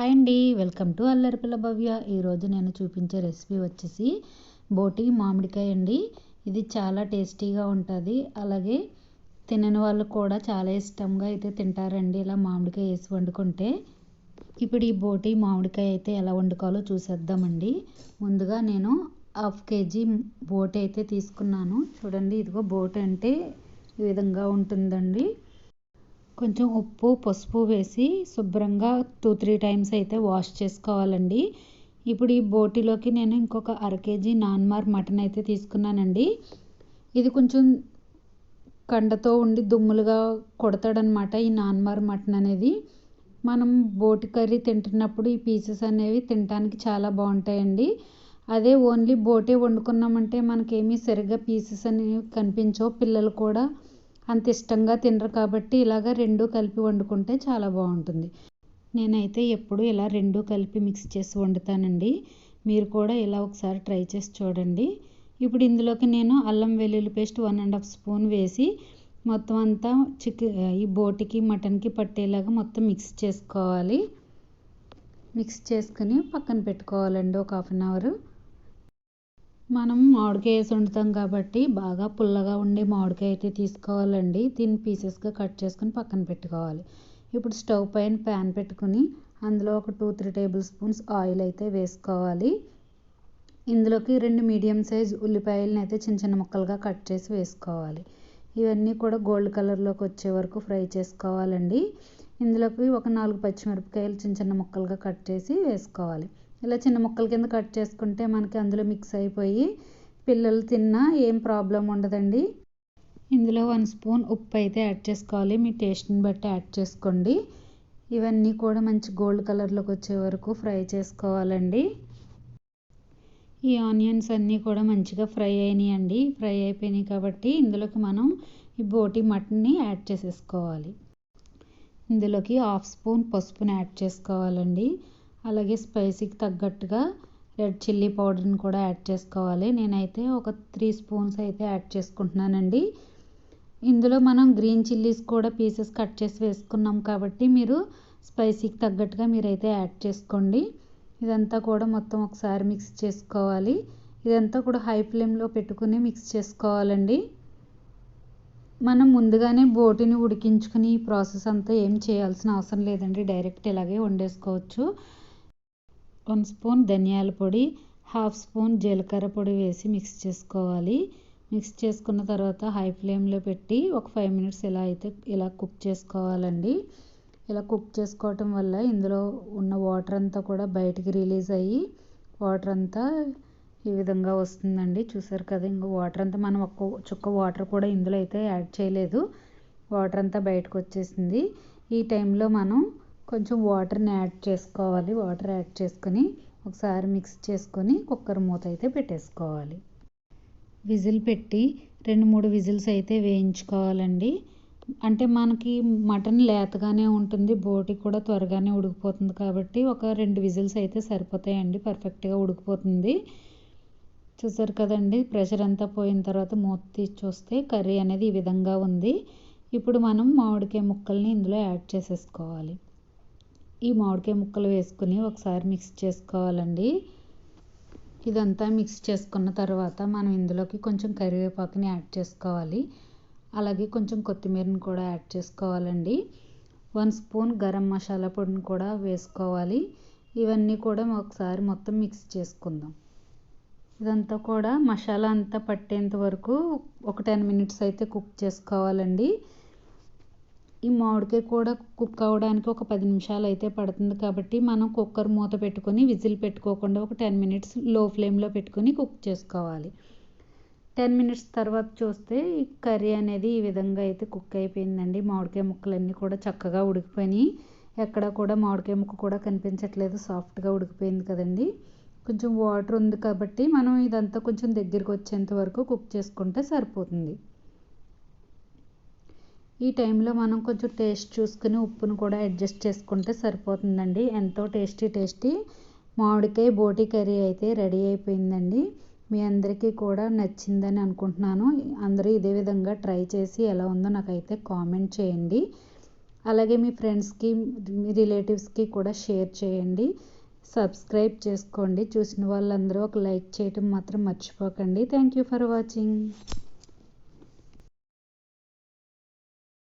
Hi అండి. Welcome to Allaripilla Bhavya. ఈరోజు నేను చూపించే రెసిపీ వచ్చేసి బోటి మామిడికాయ అండి. ఇది చాలా టేస్టీగా ఉంటుంది. అలాగే తినని వాళ్ళు కూడా చాలా ఇష్టంగా అయితే తింటారండి. ఇలా మామిడికాయ వేసి వండుకుంటే. ఇప్పుడు ఈ బోటి మామిడికాయ అయితే ఎలా వండుకోవాలో చూసేద్దామండి. ముందుగా నేను హాఫ్ కేజీ బోటి అయితే తీసుకున్నాను. చూడండి ఇదిగో బోటి అంటే ఈ విధంగా ఉంటుందండి. కొంచెం ఉప్పు పసుపు వేసి శుభ్రంగా టూ త్రీ టైమ్స్ అయితే వాష్ చేసుకోవాలండి. ఇప్పుడు ఈ బోటిలోకి నేను ఇంకొక అర కేజీ నాన్మార్ మటన్ అయితే తీసుకున్నానండి. ఇది కొంచెం కండతో ఉండి దుమ్ములుగా కొడతాడనమాట ఈ నాన్మార్ మటన్ అనేది. మనం బోటి కర్రీ తింటున్నప్పుడు ఈ పీసెస్ అనేవి తినడానికి చాలా బాగుంటాయండి. అదే ఓన్లీ బోటే వండుకున్నామంటే మనకేమీ సరిగ్గా పీసెస్ అనేవి కనిపించవు పిల్లలు కూడా అంత ఇష్టంగా తినరు కాబట్టి ఇలాగ రెండు కలిపి వండుకుంటే చాలా బాగుంటుంది. నేనైతే ఎప్పుడు ఇలా రెండు కలిపి మిక్స్ చేసి వండుతానండి. మీరు కూడా ఇలా ఒకసారి ట్రై చేసి చూడండి. ఇప్పుడు ఇందులోకి నేను అల్లం వెల్లుల్లి paste one and half spoon వేసి మొత్తం అంతా చికెన్ ఈ బోటికి మటన్కి పట్టేలాగా మొత్తం మిక్స్ చేసుకోవాలి. మిక్స్ చేసుకుని పక్కన పెట్టుకోవాలండి ఒక హాఫ్ అన్ అవర్. మనం మామిడికాయ వేసి వండుతాం కాబట్టి బాగా పుల్లగా ఉండే మామిడికాయ అయితే తీసుకోవాలండి. దీన్ని పీసెస్గా కట్ చేసుకుని పక్కన పెట్టుకోవాలి. ఇప్పుడు స్టవ్ పైన ప్యాన్ పెట్టుకుని అందులో ఒక two three tablespoons oil అయితే వేసుకోవాలి. ఇందులోకి రెండు మీడియం సైజ్ ఉల్లిపాయలను అయితే చిన్న చిన్న ముక్కలుగా కట్ చేసి వేసుకోవాలి. ఇవన్నీ కూడా గోల్డ్ కలర్లోకి వచ్చే వరకు ఫ్రై చేసుకోవాలండి. ఇందులోకి ఒక నాలుగు పచ్చిమిరపకాయలు చిన్న చిన్న ముక్కలుగా కట్ చేసి వేసుకోవాలి. ఇలా చిన్న ముక్కల కింద కట్ చేసుకుంటే మనకి అందులో మిక్స్ అయిపోయి పిల్లలు తిన్నా ఏం ప్రాబ్లం ఉండదండి. ఇందులో వన్ స్పూన్ ఉప్పు అయితే యాడ్ చేసుకోవాలి. మీ టేస్ట్ని బట్టి యాడ్ చేసుకోండి. ఇవన్నీ కూడా మంచి గోల్డ్ కలర్లోకి వచ్చే వరకు ఫ్రై చేసుకోవాలండి. ఈ ఆనియన్స్ అన్నీ కూడా మంచిగా ఫ్రై అయినాయి అండి ఫ్రై అయిపోయినాయి కాబట్టి ఇందులోకి మనం ఈ బోటి మటన్ని యాడ్ చేసేసుకోవాలి. ఇందులోకి హాఫ్ స్పూన్ పసుపుని యాడ్ చేసుకోవాలండి. అలాగే స్పైసీకి తగ్గట్టుగా రెడ్ చిల్లీ పౌడర్ని కూడా యాడ్ చేసుకోవాలి. నేనైతే ఒక త్రీ స్పూన్స్ అయితే యాడ్ చేసుకుంటున్నానండి. ఇందులో మనం గ్రీన్ చిల్లీస్ కూడా పీసెస్ కట్ చేసి వేసుకున్నాం కాబట్టి మీరు స్పైసీకి తగ్గట్టుగా మీరైతే యాడ్ చేసుకోండి. ఇదంతా కూడా మొత్తం ఒకసారి మిక్స్ చేసుకోవాలి. ఇదంతా కూడా హై ఫ్లేమ్లో పెట్టుకుని మిక్స్ చేసుకోవాలండి. మనం ముందుగానే బోటిని ఉడికించుకుని ఈ ప్రాసెస్ అంతా ఏం చేయాల్సిన అవసరం లేదండి. డైరెక్ట్ ఇలాగే వండేసుకోవచ్చు. వన్ స్పూన్ ధనియాల పొడి హాఫ్ స్పూన్ జీలకర్ర పొడి వేసి మిక్స్ చేసుకోవాలి. మిక్స్ చేసుకున్న తర్వాత హై ఫ్లేమ్లో పెట్టి ఒక ఫైవ్ మినిట్స్ ఇలా అయితే ఇలా కుక్ చేసుకోవాలండి. ఇలా కుక్ చేసుకోవటం వల్ల ఇందులో ఉన్న వాటర్ అంతా కూడా బయటికి రిలీజ్ అయ్యి వాటర్ అంతా ఈ విధంగా వస్తుందండి. చూసారు కదా ఇంకా వాటర్ అంతా మనం ఒక్క చుక్క వాటర్ కూడా ఇందులో అయితే యాడ్ చేయలేదు. వాటర్ అంతా బయటకు వచ్చేసింది. ఈ టైంలో మనం కొంచెం వాటర్ని యాడ్ చేసుకోవాలి. వాటర్ యాడ్ చేసుకొని ఒకసారి మిక్స్ చేసుకొని కుక్కర్ మూత అయితే పెట్టేసుకోవాలి. విజిల్ పెట్టి రెండు మూడు విజిల్స్ అయితే వేయించుకోవాలండి. అంటే మనకి మటన్ లేతగానే ఉంటుంది బోటి కూడా త్వరగానే ఉడికిపోతుంది కాబట్టి ఒక రెండు విజిల్స్ అయితే సరిపోతాయండి పర్ఫెక్ట్గా ఉడికిపోతుంది. చూసారు కదండి ప్రెషర్ అంతా పోయిన తర్వాత మూత తీసి చూస్తే కర్రీ అనేది ఈ విధంగా ఉంది. ఇప్పుడు మనం మామిడికాయ ముక్కల్ని ఇందులో యాడ్ చేసేసుకోవాలి. ఈ మామిడికాయ ముక్కలు వేసుకుని ఒకసారి మిక్స్ చేసుకోవాలండి. ఇదంతా మిక్స్ చేసుకున్న తర్వాత మనం ఇందులోకి కొంచెం కరివేపాకుని యాడ్ చేసుకోవాలి. అలాగే కొంచెం కొత్తిమీరని కూడా యాడ్ చేసుకోవాలండి. వన్ స్పూన్ గరం మసాలా పొడిని కూడా వేసుకోవాలి. ఇవన్నీ కూడా ఒకసారి మొత్తం మిక్స్ చేసుకుందాం. ఇదంతా కూడా మసాలా అంతా పట్టేంత వరకు ఒక టెన్ మినిట్స్ అయితే కుక్ చేసుకోవాలండి. ఈ మామిడికాయ కూడా కుక్ అవ్వడానికి ఒక పది నిమిషాలు అయితే పడుతుంది కాబట్టి మనం కుక్కర్ మూత పెట్టుకొని విజిల్ పెట్టుకోకుండా ఒక టెన్ మినిట్స్లో ఫ్లేమ్లో పెట్టుకొని కుక్ చేసుకోవాలి. టెన్ మినిట్స్ తర్వాత చూస్తే ఈ కర్రీ అనేది ఈ విధంగా అయితే కుక్ అయిపోయిందండి. మామిడికాయ ముక్కలన్నీ కూడా చక్కగా ఉడికిపోయినాయి. ఎక్కడ కూడా మామిడికాయ ముక్క కూడా కనిపించట్లేదు. సాఫ్ట్గా ఉడికిపోయింది కదండి. కొంచెం వాటర్ ఉంది కాబట్టి మనం ఇదంతా కొంచెం దగ్గరికి వచ్చేంత వరకు కుక్ చేసుకుంటే సరిపోతుంది. ఈ టైంలో మనం కొంచెం టేస్ట్ చూసుకుని ఉప్పును కూడా అడ్జస్ట్ చేసుకుంటే సరిపోతుందండి. ఎంతో టేస్టీ టేస్టీ మామిడికాయ బోటి కర్రీ అయితే రెడీ అయిపోయిందండి. మీ అందరికీ కూడా నచ్చిందని అనుకుంటున్నాను. అందరూ ఇదే విధంగా ట్రై చేసి ఎలా ఉందో నాకైతే కామెంట్ చేయండి. అలాగే మీ ఫ్రెండ్స్కి మీ రిలేటివ్స్కి కూడా షేర్ చేయండి. సబ్స్క్రైబ్ చేసుకోండి. చూసిన వాళ్ళందరూ ఒక లైక్ చేయటం మాత్రం మర్చిపోకండి. Thank you for watching.